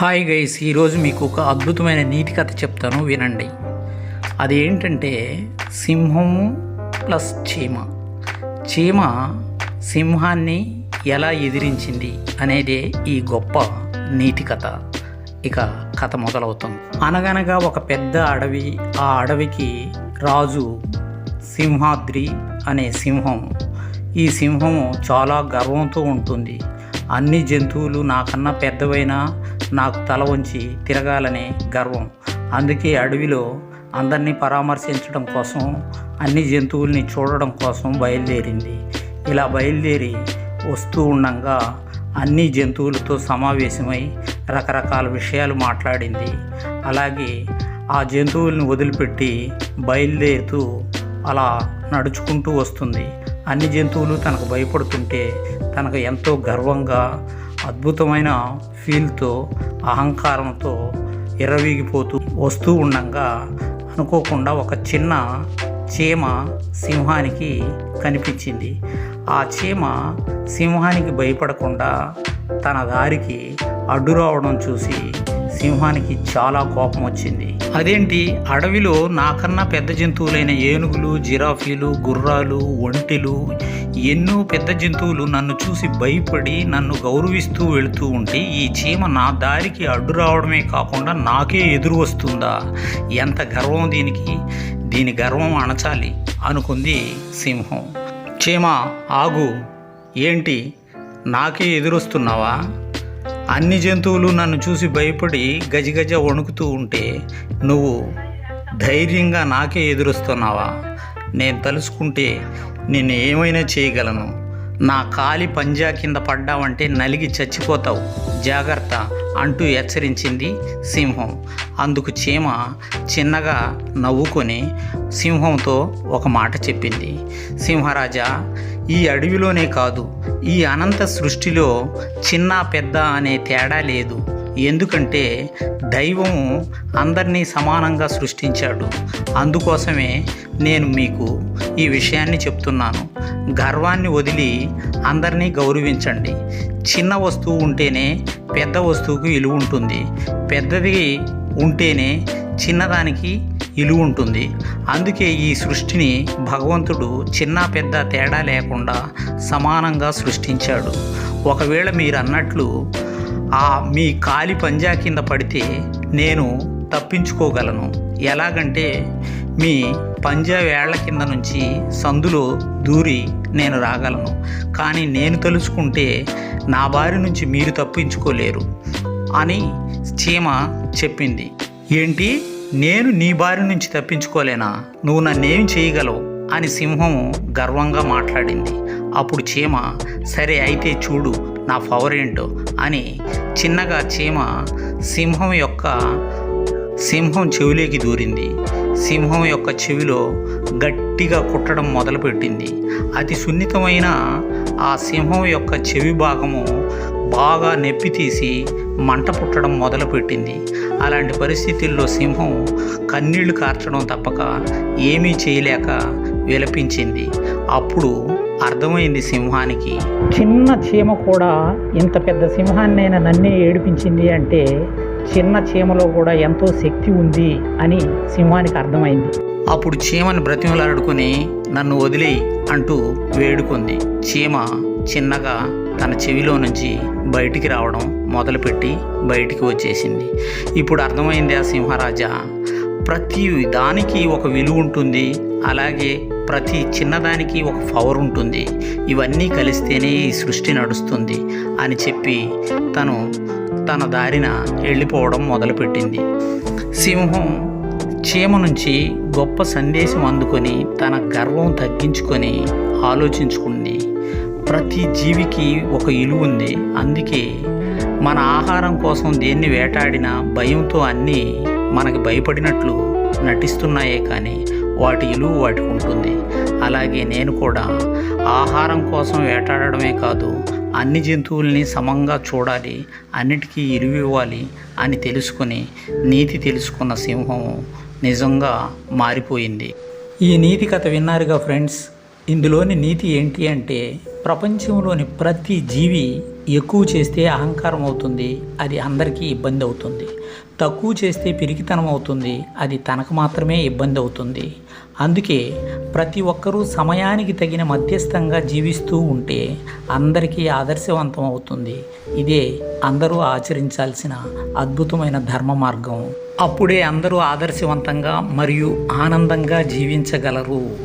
Hi guys ఈరోజు మీకు ఒక అద్భుతమైన నీతి కథ చెప్తాను వినండి. అది ఏంటంటే సింహము ప్లస్ చీమ. చీమ సింహాన్ని ఎలా ఎదిరించింది అనేది ఈ గొప్ప నీతి కథ. ఇక కథ మొదలవుతుంది అనగనగా ఒక పెద్ద అడవి ఆ అడవికి రాజు సింహాద్రి అనే సింహం. ఈ సింహం చాలా గర్వంతో ఉంటుంది. అన్ని జంతువులు నాకన్నా పెద్దవైనా నాకు తల వంచి తిరగాలనే గర్వం. అందుకే అడవిలో అందరినీ పరామర్శించడం కోసం అన్ని జంతువుల్ని చూడడం కోసం బయలుదేరింది. ఇలా బయలుదేరి వస్తూ ఉండగా అన్ని జంతువులతో సమావేశమై రకరకాల విషయాలు మాట్లాడింది. అలాగే ఆ జంతువుల్ని వదిలిపెట్టి బయలుదేరుతూ అలా నడుచుకుంటూ వస్తుంది. అన్ని జంతువులు తనకు భయపడుతుంటే తనకు ఎంతో గర్వంగా అద్భుతమైన ఫీల్తో అహంకారంతో ఎర్రవీగిపోతూ వస్తూ ఉండగా అనుకోకుండా ఒక చిన్న చీమ సింహానికి కనిపించింది. ఆ చీమ సింహానికి భయపడకుండా తన దారికి అడ్డు రావడం చూసి సింహానికి చాలా కోపం వచ్చింది. అదేంటి? అడవిలో నాకన్నా పెద్ద జంతువులైన ఏనుగులు జిరాఫీలు గుర్రాలు ఒంటెలు ఎన్నో పెద్ద జంతువులు నన్ను చూసి భయపడి నన్ను గౌరవిస్తూ వెళుతూ ఉంటే ఈ చీమ నా దారికి అడ్డు రావడమే కాకుండా నాకే ఎదురు వస్తుందా? ఎంత గర్వం దీనికి? దీని గర్వం అణచాలి అనుకుంది సింహం. చీమ ఆగు. ఏంటి? నాకే ఎదురొస్తున్నావా? అన్ని జంతువులు నన్ను చూసి భయపడి గజగజ వణుకుతూ ఉంటే నువ్వు ధైర్యంగా నాకే ఎదురొస్తున్నావా? నేను తలుసుకుంటే నేను ఏమైనా చేయగలను. నా కాలి పంజా కింద పడ్డావంటే నలిగి చచ్చిపోతావు. జాగ్రత్త అంటూ హెచ్చరించింది సింహం. అందుకు చీమ చిన్నగా నవ్వుకొని సింహంతో ఒక మాట చెప్పింది. సింహరాజా ఈ అడవిలోనే కాదు ఈ అనంత సృష్టిలో చిన్న పెద్ద అనే తేడా లేదు. ఎందుకంటే దైవం అందరినీ సమానంగా సృష్టించాడు. అందుకోసమే నేను మీకు ఈ విషయాన్ని చెప్తున్నాను. గర్వాన్ని వదిలి అందరినీ గౌరవించండి. చిన్న వస్తువు ఉంటేనే పెద్ద వస్తువుకు విలువ ఉంటుంది. పెద్దది ఉంటేనే చిన్నదానికి ఇలువ ఉంటుంది. అందుకే ఈ సృష్టిని భగవంతుడు చిన్న పెద్ద తేడా లేకుండా సమానంగా సృష్టించాడు. ఒకవేళ మీరు అన్నట్లు ఆ మీ కాలి పంజా కింద పడితే నేను తప్పించుకోగలను. ఎలాగంటే మీ పంజా వేళ్ళ కింద నుంచి సందులో దూరి నేను రాగలను. కానీ నేను తలుచుకుంటే నా బారి నుంచి మీరు తప్పించుకోలేరు అని చీమ చెప్పింది. ఏంటి? నేను నీ బారి నుంచి తప్పించుకోలేనా? నువ్వు నన్నేం చేయగలవు? అని సింహం గర్వంగా మాట్లాడింది. అప్పుడు చీమ సరే అయితే చూడు నా పవర్ అని చిన్నగా చీమ సింహం యొక్క సింహం చెవిలోకి దూరింది. సింహం యొక్క చెవిలో గట్టిగా కుట్టడం మొదలుపెట్టింది. అతి సున్నితమైన ఆ సింహం యొక్క చెవి భాగము బాగా నొప్పి తీసి మంట పుట్టడం మొదలుపెట్టింది. అలాంటి పరిస్థితుల్లో సింహం కన్నీళ్ళు కార్చడం తప్పక ఏమీ చేయలేక విలపించింది. అప్పుడు అర్థమైంది సింహానికి. చిన్న చీమ కూడా ఇంత పెద్ద సింహాన్నైనా నన్నే ఏడిపించింది అంటే చిన్న చీమలో కూడా ఎంతో శక్తి ఉంది అని సింహానికి అర్థమైంది. అప్పుడు చీమని బ్రతిమలాడుకుని నన్ను వదిలేయి అంటూ వేడుకుంది. చీమ చిన్నగా తన చెవిలో నుంచి బయటికి రావడం మొదలుపెట్టి బయటికి వచ్చేసింది. ఇప్పుడు అర్థమైంది ఆ సింహరాజా ప్రతి దానికి ఒక విలువ ఉంటుంది. అలాగే ప్రతి చిన్నదానికి ఒక పవర్ ఉంటుంది. ఇవన్నీ కలిస్తేనే ఈ సృష్టి నడుస్తుంది అని చెప్పి తను తన దారిన వెళ్ళిపోవడం మొదలుపెట్టింది. సింహం చీమ నుంచి గొప్ప సందేశం అందుకొని తన గర్వం తగ్గించుకొని ఆలోచించుకుంది. ప్రతి జీవికి ఒక ఇలువ ఉంది. అందుకే మన ఆహారం కోసం దేన్ని వేటాడినా భయంతో అన్నీ మనకి భయపడినట్లు నటిస్తున్నాయే కానీ వాటి ఇలువ వాటికి ఉంటుంది. అలాగే నేను కూడా ఆహారం కోసం వేటాడడమే కాదు అన్ని జంతువుల్ని సమంగా చూడాలి అన్నిటికీ ఇలువ ఇవ్వాలి అని తెలుసుకొని నీతి తెలుసుకున్న సింహం నిజంగా మారిపోయింది. ఈ నీతి కథ విన్నారుగా ఫ్రెండ్స్? ఇందులోని నీతి ఏంటి అంటే ప్రపంచంలోని ప్రతి జీవి ఎక్కువ చేస్తే అహంకారం అవుతుంది అది అందరికీ ఇబ్బంది అవుతుంది. తక్కువ చేస్తే పిరికితనం అవుతుంది అది తనకు మాత్రమే ఇబ్బంది అవుతుంది. అందుకే ప్రతి ఒక్కరూ సమయానికి తగిన మధ్యస్థంగా జీవిస్తూ ఉంటే అందరికీ ఆదర్శవంతం అవుతుంది. ఇదే అందరూ ఆచరించాల్సిన అద్భుతమైన ధర్మ మార్గం. అప్పుడే అందరూ ఆదర్శవంతంగా మరియు ఆనందంగా జీవించగలరు.